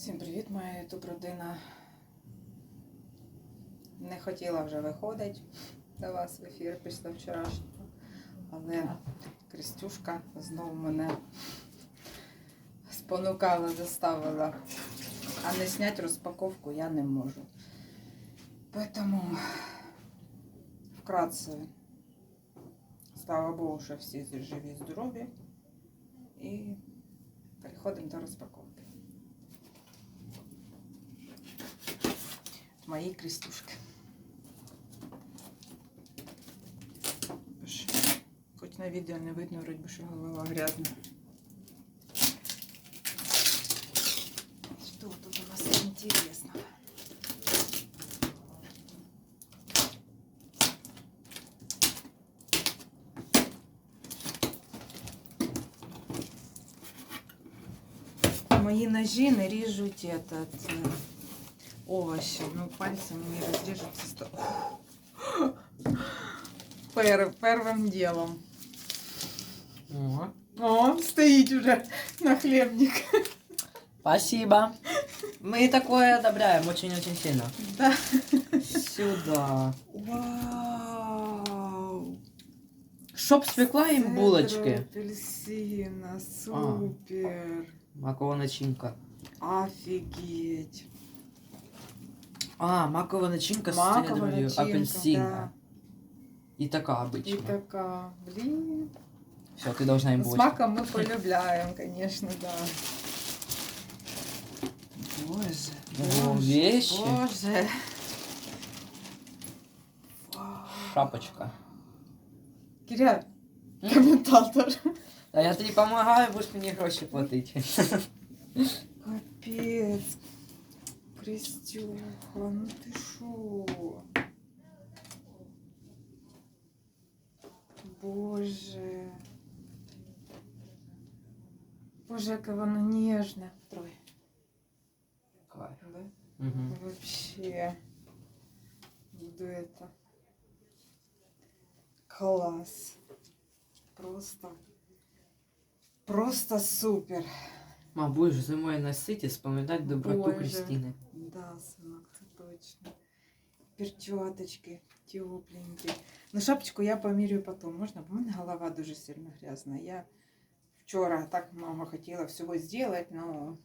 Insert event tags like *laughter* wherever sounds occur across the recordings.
Всім привіт, моя ютуб родина. Не хотіла вже виходити до вас в ефір після вчорашнього, але Крістюшка знову мене спонукала, заставила. А не зняти розпаковку я не можу. Тому вкратце, слава Богу, що всі живі, здорові. І переходимо до розпаковки. Мої крістюшки. Боже, Хоч на відео не видно, вроді би, що голова грязна. Что тут у нас интересного? Мої ножі не ріжуть этот, е, овощи. Ну, пальці мені розріжуться сто. Пер, первим ділом. О, О, стоїть уже нахлебник. спасибо. Мы такое одобряем очень-очень сильно. Да. Сюда. Вау! Чтоб спекла им Цедра булочки. апельсина, супер. Макова начинка. Офигеть. А, макова начинка Макова с цедрою начинка, апельсина. И такая И обычная. такая, блин. Все, ты должна им С булочку. маком мы *laughs* полюбляем, конечно, да. Боже, О, боже, вещи. Боже. Вау. Шапочка. Киря, М? комментатор. А я тобі помогаю, будеш мені гроші платити. *laughs* Капец. Крестюха, ну ты шо? Боже. Боже, яке воно ніжне. Трой. Кайф. Да? Угу. Вообще. Буду это. Класс. Просто. Просто супер. Ма, будеш зимою носити і споминати доброту Боже. Крістіни. Да, сынок, ты точно. Перчаточки тепленькие. Ну, шапочку я помірюю потом. Можна? Бо в мене голова дуже сильно грязна. Я вчора так много хотіла всього зробити, но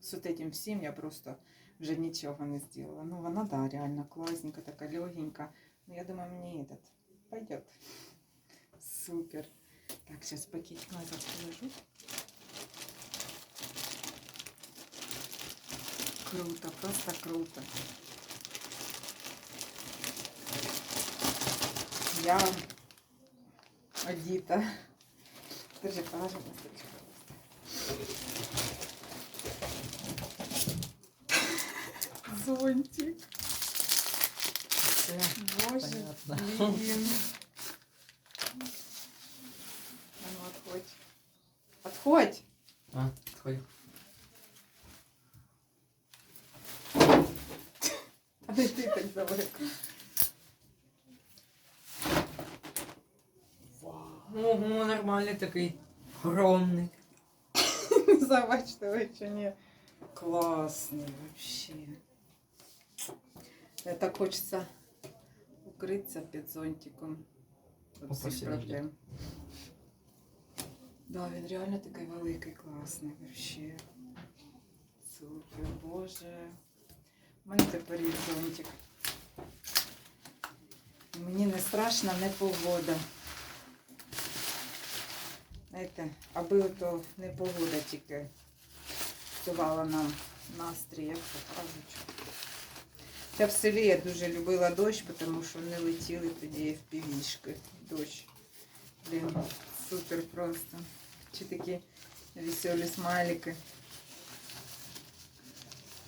з от этим всім я просто вже нічого не зробила. Ну, вона, да, реально класненька, така легенька. Ну, я думаю, мені этот пойдет. Супер. Так, сейчас пакетик назад положу. Круто, просто круто. Я одіта. Держи, положи на. Зонтик. Все. Боже, Понятно. блин. А ну, отходь. Отходь! А, сходи. А де ти так далеко? Ого, нормальний такий. Огромний. Забачте, чи ні. Классный вообще. Я так хочеться укритися під зонтиком. От О, всіх спасибо, проблем. Да, він реально такий великий, класний вообще. Супер, боже. У мене тепер є зонтик. І Мені не страшна не погода. Знаєте, аби ото не погода тільки псувала нам настрій, як то кажуть. Та в селі я дуже любила дощ, тому що не летіли тоді в півішки. Дощ. Блін, супер просто. Чи такі веселі смайлики.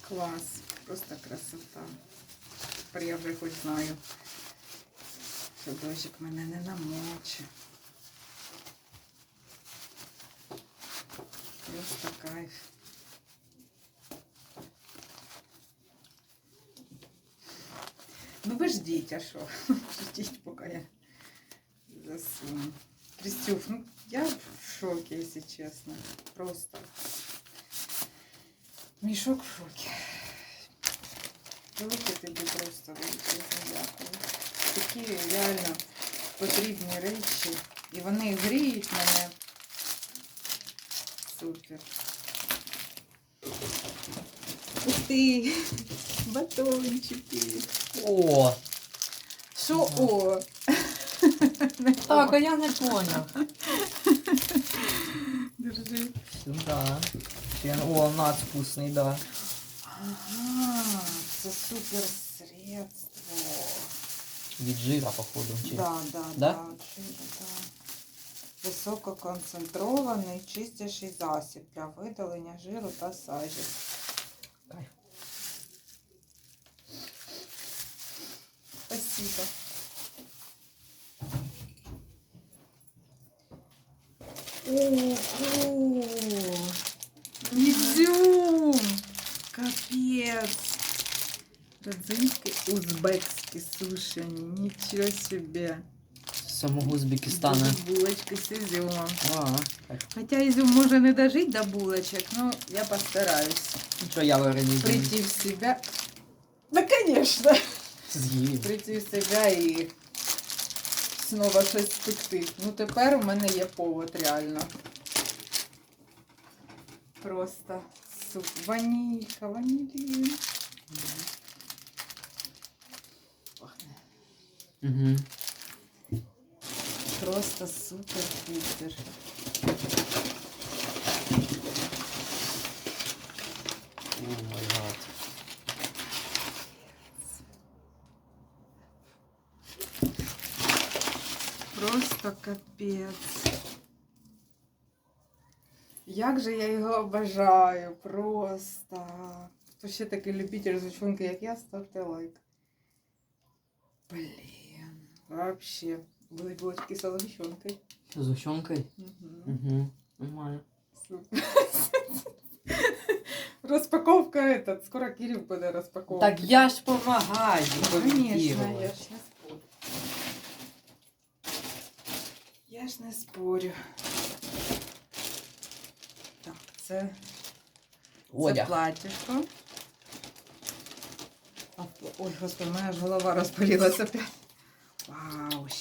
Клас. Просто красота. Тепер я вже хоч знаю, що дощик мене не намочить. Просто кайф. Ну ви ждіть, а що? *laughs* Ждіть, поки я засуну. Крістюх, ну я в шокі, якщо чесно. Просто. Мішок в шокі. Велике тобі просто величезне дякую. Такі реально потрібні речі. І вони гріють мене. Супер. Ух ти! *laughs* Батончики. О, Що о? *laughs* Так, а я не поняв. Держи. Сюда. Ще- О, нац вкусний, да. Ага, це супер средство. Від жира, походу. Чи... Да, да, Да? да, да. Висококонцентрований чистящий засіб для видалення жиру та сажі. Спасибо. Ого! Изюм! Капец! Родзинки узбекські сушені. Нічого себе. Самого Узбекистана. Булочки з ізюмом. А. Хотя изюм може не дожить до булочек, но я постараюсь Нічого я варені прийти в себя. Да, конечно. з'їв. Прийти в себя і знову щось спекти. Ну тепер у мене є повод реально. Просто суп. Ванілька, ванілін. Пахне. Угу. Просто супер-пупер. О май гад. Просто капець. Як же я його обожаю, просто. Хто ще такий любитель звучонки, як я, ставте лайк. Блін, вообще. Будуть булочки з згущенкою. З гущенкою? Угу. Угу. Нормально. *laughs* Розпаковка этот. Скоро Кирилл буде розпаковувати. Так я ж помагаю. Конечно, я ж не спорю. Я ж не спорю. Так, це, це Одяг. Ой, господи, мене аж голова розпалилася опять.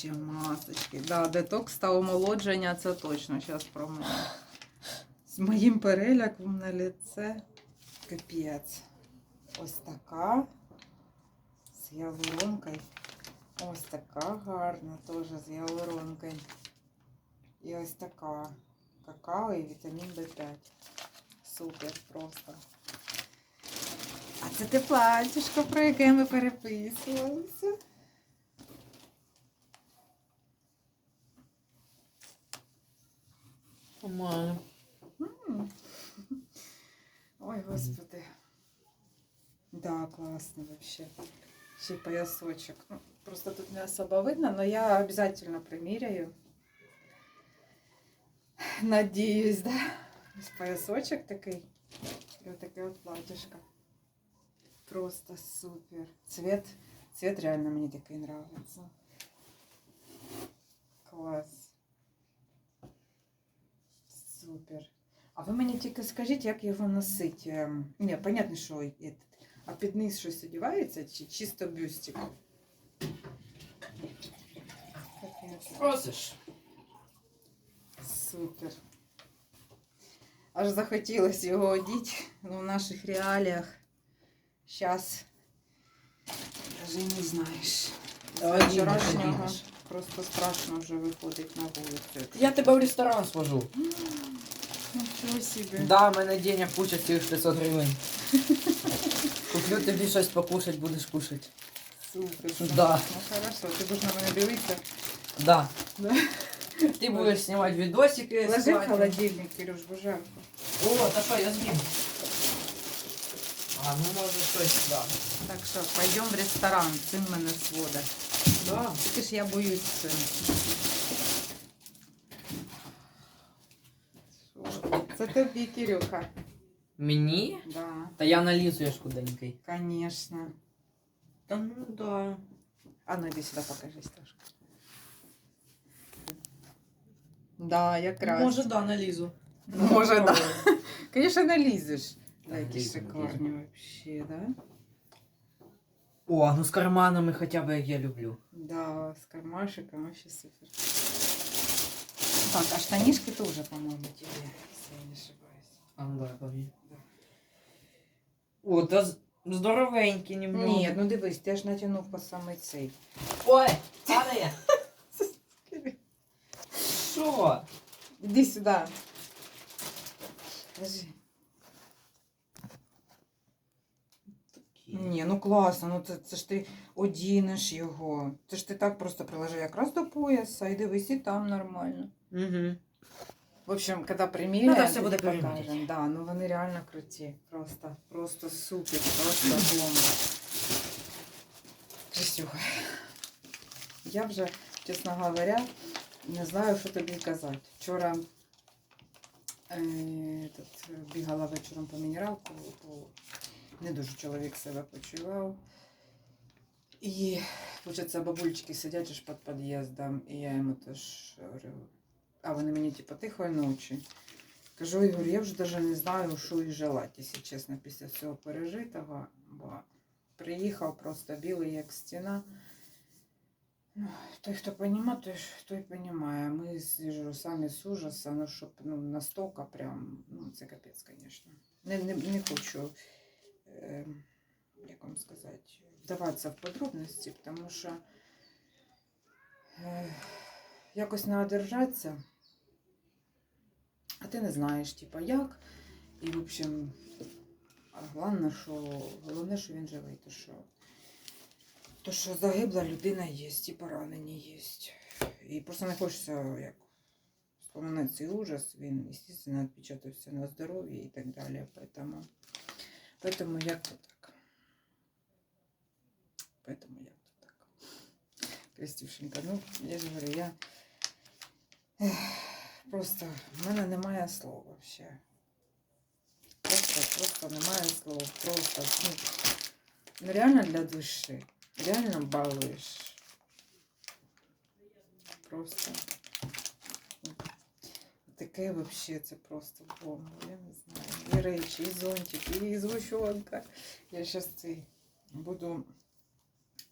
Ще масочки. Да, детокс та омолодження, це точно зараз про мене. З моїм переляком на лице капець. Ось така. З ялуронкою. Ось така гарна, теж з ялуронкою. І ось така. Какао і вітамін В5. Супер просто. А це те платьишко, про яке ми переписувалися. Нормально. М. Ой, господи. Да, классно вообще. Ще й поясочек. Ну, просто тут не особо видно, но я обязательно примеряю. Надіюсь, да? Ось поясочек такий. І отаке от платьишко. Просто супер. Цвет, цвет реально мені такий нравится. Клас. Супер. А ви мені тільки скажіть, як його носити? Ем, Ні, понятно, що. А під низ щось одягається чи чисто бюстик? Капець. Просиш. Супер. Аж захотілося його одіти ну, в наших реаліях. Зараз навіть не знаєш. Давай, вчорашнього просто страшно вже виходить на вулицю. Я тебе в ресторан свожу. Нічого собі. Да, в мене денег куча цих 500 гривень. *laughs* Куплю тобі щось покушать, будеш кушать. Супер. Да. Ну хорошо, ти будеш на мене дивитися. Да. Да? Ти будеш знімати відосики. Ложи в знімати. холодильник, Кирюш, бо жарко. О, та що, я з'їм. А, ну може щось, да. Так що, пойдемо в ресторан, син мене сводить. Да. Тільки ж я боюсь цим. Це тобі, Кирюха. Мені? Да, Та я налізу, я ж худенький. конечно. Та ну да. А ну іди сюди покажись трошки. Да, якраз. Може, да, налізу. Може, да. Конечно, налізеш. Да, які Грізно, шикарні вообще, да? О, ну з карманами хоча б як я люблю. Да, с кармашиком вообще супер. Так, а штанишки тоже, по-моему, тебе, если Я не ошибаюсь. А ну давай повій. О, та з- здоровенькі немного. Ні, ну дивись, ти ж натягнув по самий цей. Ой, падає. Що? Іди сюди. Подожди. Ні, ну класно, ну це, це ж ти одінеш його. Це ж ти так просто приложив якраз до пояса і дивись, і там нормально. Угу. В общем, когда приміряємо, Ну, да, все буде покажемо. Да, ну вони реально круті. Просто, просто супер, просто бомба. Крисюха. Я вже, чесно говоря, не знаю, що тобі казати. Вчора е, этот, бігала вечором по мінералку, бо не дуже чоловік себе почував. І, получается, бабульчики сидять же ж під під'їздом, і я йому теж говорю, а вони мені типу тихої ночі. Кажу, Ігор, я вже навіть не знаю, що і желати, якщо чесно, після цього пережитого. Бо приїхав просто білий, як стіна. Ну, той, хто розуміє, той, той розуміє. Ми з самі з ужаса, ну, щоб ну, настільки прям, ну, це капець, звісно. Не, не, не хочу, е, як вам сказати, вдаватися в подробності, тому що е, якось не а ти не знаєш, типа, як. І, в общем, а головне, що, головне, що він живий, то що, то, що загибла людина є, і поранені є. І просто не хочеться як вспоминати цей ужас, він, звісно, відпечатався на здоров'ї і так далі. Поэтому, поэтому як то так. Поэтому як то так. Крістюшенька, ну, я ж говорю, я ех, просто в мене немає слов вообще. Просто, просто немає слов. Просто, ну, реально для душі. Реально балуєш. Просто. Таке вообще це просто бомба. Я не знаю. І речі, і зонтик, і згущенка. Я зараз цей буду.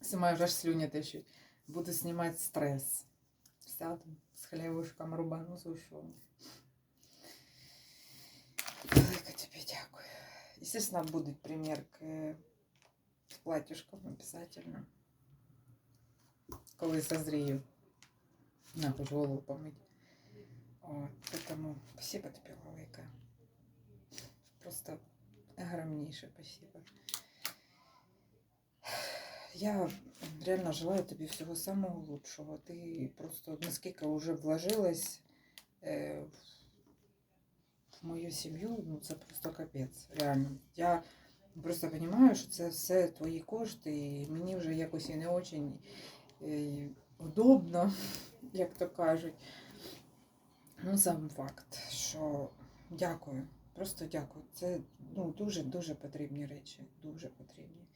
Сама вже слюня течуть. Буду знімати стрес. Сяду з хлібушком рубану згущенку. Велике тобі дякую. Естественно, будуть примірки з платьюшком обязательно. Коли созрію. На, хоч голову помить. От, тому спасибо тобі велике. Просто огромніше спасибо. Я реально желаю тобі всього самого лучшого. Ти просто наскільки вже вложилась е, в мою сім'ю, ну це просто капець. Реально. Я просто розумію, що це все твої кошти, і мені вже якось і не дуже е, удобно, *laughs* як то кажуть. Ну, сам факт, що дякую. Просто дякую. Це ну, дуже-дуже потрібні речі. Дуже потрібні.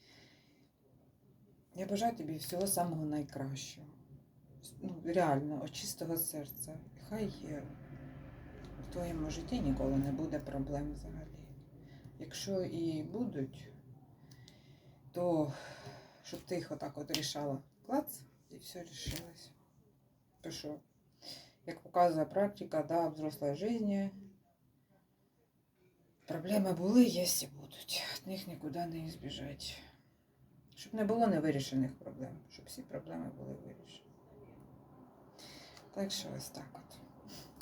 Я бажаю тобі всього самого найкращого. Ну, реально, від чистого серця. Хай є в твоєму житті ніколи не буде проблем взагалі. Якщо і будуть, то щоб ти їх отак от рішала клац, і все рішилось. То що, як показує практика, да, взрослої житті, проблеми були, є і будуть. Від них нікуди не збіжати. Щоб не було невирішених проблем, щоб всі проблеми були вирішені. Так що ось так от.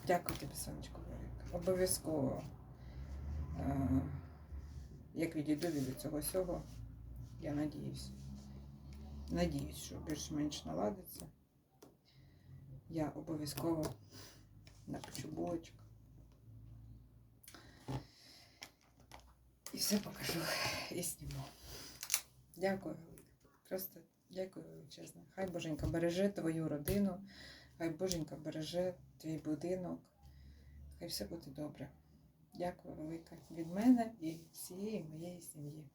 Дякую тобі, сонечко велике. Обов'язково, е, як відійду від цього всього, я надіюсь. Надіюсь, що більш-менш наладиться. Я обов'язково напечу булочок. І все покажу і зніму. Дякую. Просто дякую величезно. Хай Боженька береже твою родину, хай Боженька береже твій будинок. Хай все буде добре. Дякую велике від мене і всієї моєї сім'ї.